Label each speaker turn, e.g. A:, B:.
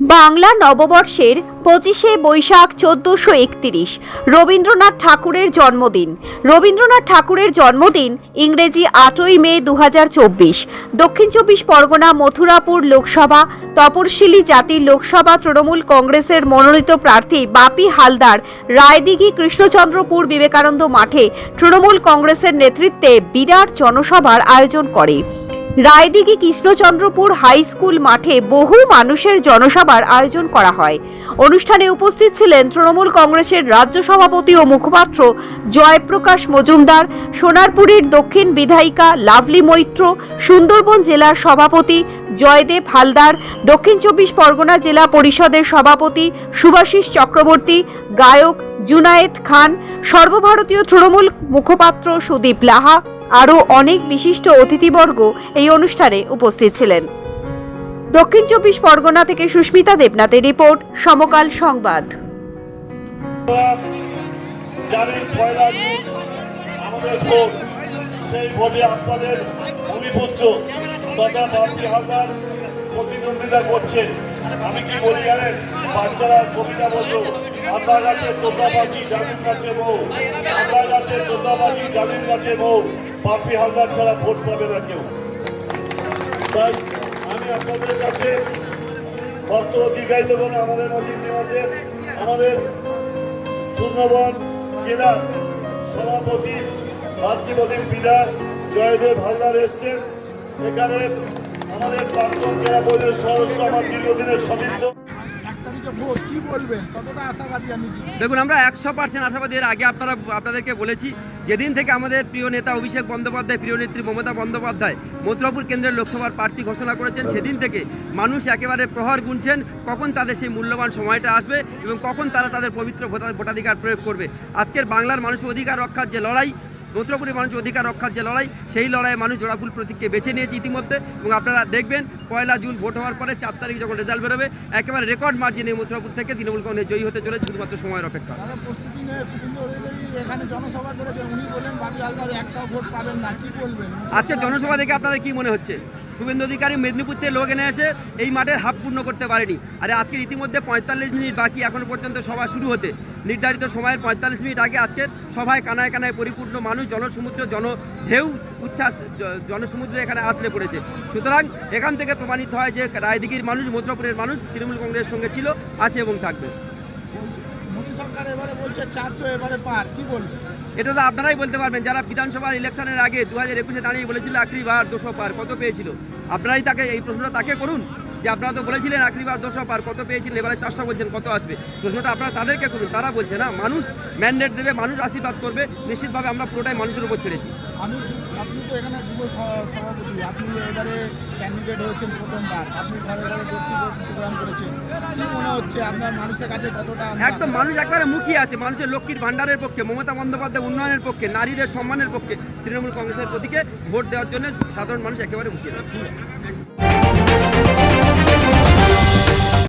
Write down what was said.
A: বাংলা নববর্ষের পঁচিশে বৈশাখ চোদ্দশো একতিরিশ, রবীন্দ্রনাথ ঠাকুরের জন্মদিন। রবীন্দ্রনাথ ঠাকুরের জন্মদিন ইংরেজি আটই মে দু হাজার চব্বিশ, দক্ষিণ চব্বিশ পরগনা মথুরাপুর লোকসভা তপরশিলি জাতির লোকসভা তৃণমূল কংগ্রেসের মনোনীত প্রার্থী বাপি হালদার রায়দিঘি কৃষ্ণচন্দ্রপুর বিবেকানন্দ মাঠে তৃণমূল কংগ্রেসের নেতৃত্বে বিরাট জনসভার আয়োজন করে। রায়দিঘি কৃষ্ণচন্দ্রপুর হাই স্কুল মাঠে বহু মানুষের জনসভার আয়োজন করা হয়। অনুষ্ঠানে উপস্থিত ছিলেন তৃণমূল কংগ্রেসের রাজ্য সভাপতি ও মুখপাত্র জয়প্রকাশ মজুমদার, সোনারপুরের দক্ষিণ বিধায়িকা লাভলি মৈত্র, সুন্দরবন জেলার সভাপতি জয়দেব হালদার, দক্ষিণ চব্বিশ পরগনা জেলা পরিষদের সভাপতি সুভাষিস চক্রবর্তী, গায়ক জুনায়েদ খান, সর্বভারতীয় তৃণমূল মুখপাত্র সুদীপ লাহা, আরও অনেক বিশিষ্ট অতিথিবর্গ এই অনুষ্ঠানে উপস্থিত ছিলেন। দক্ষিণ চব্বিশ পরগনা থেকে সুস্মিতা দেবনাথের রিপোর্ট, সমকাল সংবাদ।
B: প্রতিদ্বন্দ্বিতা করছেন। আমি কি বলি জানেন? বাচ্চারা কবিতা বলতো আন্দা গাছে তোতা পাখি ডালিম গাছে বউ। আন্দা গাছে তোতা পাখি ডালিম গাছে বউ। বাপি হালদার ছাড়া ভোট পাবে না কেউ। তাই আমি আপনাদের কাছে বক্তব্য দীর্ঘায়িত করে আমাদের মধ্যে ইতিমধ্যে আমাদের সুন্দরবন জেলার সভাপতি মাতৃপতির বিধায়ক জয়দেব হালদার এসছেন। এখানে আমাদের প্রাক্তন জেলা পরিষদের সদস্য আমার দীর্ঘদিনের সতীর্থ।
C: দেখুন, আমরা একশো পার্সেন্ট আশাবাদী। এর আগে আপনারা, আপনাদেরকে বলেছি, যেদিন থেকে আমাদের প্রিয় নেতা অভিষেক বন্দ্যোপাধ্যায়, প্রিয় নেত্রী মমতা বন্দ্যোপাধ্যায় মথুরাপুর কেন্দ্রের লোকসভার প্রার্থী ঘোষণা করেছেন, সেদিন থেকে মানুষ একেবারে প্রহর গুনছেন, কখন তাদের সেই মূল্যবান সময়টা আসবে এবং কখন তারা তাদের পবিত্র ভোটা- ভোটাধিকার প্রয়োগ করবে। আজকের বাংলার মানুষের অধিকার রক্ষার যে লড়াই মথুরাপুরের মানুষ অধিকার রক্ষার যে লড়াই সেই লড়াইয়ে মানুষ জোড়াফুল প্রতীককে বেছে নিয়েছে ইতিমধ্যে এবং আপনারা দেখবেন পয়লা জুন ভোট হওয়ার পরে চার তারিখ যখন রেজাল্ট বেরোবে একেবারে রেকর্ড মার্জিনে মথুরাপুর থেকে তৃণমূল কংগ্রেস জয়ী হতে চলেছে শুধুমাত্র সময়ের অপেক্ষা। আজকে জনসভা দেখে আপনাদের কি মনে হচ্ছে? শুভেন্দু অধিকারী মেদিনীপুর থেকে লোক এনে এসে এই মাঠের হাফ পূর্ণ করতে পারেনি। আর আজকের ইতিমধ্যে পঁয়তাল্লিশ মিনিট বাকি, এখনও পর্যন্ত সভা শুরু হতে। নির্ধারিত সময়ের পঁয়তাল্লিশ মিনিট আগে আজকের সভায় কানায় কানায় পরিপূর্ণ মানুষ, জনসমুদ্র, জন ঢেউ, উচ্ছ্বাস জনসমুদ্র এখানে আছড়ে পড়েছে। সুতরাং এখান থেকে প্রমাণিত হয় যে রায়দিঘির মানুষ, মথুরাপুরের মানুষ, তৃণমূল কংগ্রেসের সঙ্গে ছিল, আছে এবং থাকবে।
D: মোদী সরকার এবারে বলছে চারশো এবারে পার, কি বলবেন
C: এটা তো আপনারাই বলতে পারবেন, যারা বিধানসভার ইলেকশনের আগে দু হাজার একুশে দাঁড়িয়ে বলেছিল আখরি আখরিবার দুশো পার কত পেয়েছিল? আপনারাই তাকে, এই প্রশ্নটা তাকে করুন। যে আপনারা তো বলেছিলেন আখরিবার দুশো পার কত পেয়েছিলেন এবারে চারশো বলছেন কত আসবে? প্রশ্নটা আপনারা তাদেরকে করুন তারা বলছে না মানুষ ম্যান্ডেট দেবে মানুষ আশীর্বাদ করবে নিশ্চিতভাবে আমরা পুরোটাই মানুষের উপর ছেড়েছি।
D: আমি আপনি তো এখানে যুব সভাপতি আপনি এবারে ক্যান্ডিডেট হয়েছেন প্রথমবার আপনি ঘরে ঘরে প্রোগ্রাম করেছেন। কি মনে হচ্ছে আপনার মানুষের কাছে কতটা
C: একদম মানুষ একবারে মুখিয়ে আছে মানুষের লক্ষ্মীর ভাণ্ডারের পক্ষে মমতা বন্দ্যোপাধ্যায় উন্নয়নের পক্ষে নারীদের সম্মানের পক্ষে তৃণমূল কংগ্রেসের প্রতীকে ভোট দেওয়ার জন্য সাধারণ মানুষ একেবারে মুখিয়ে আছে।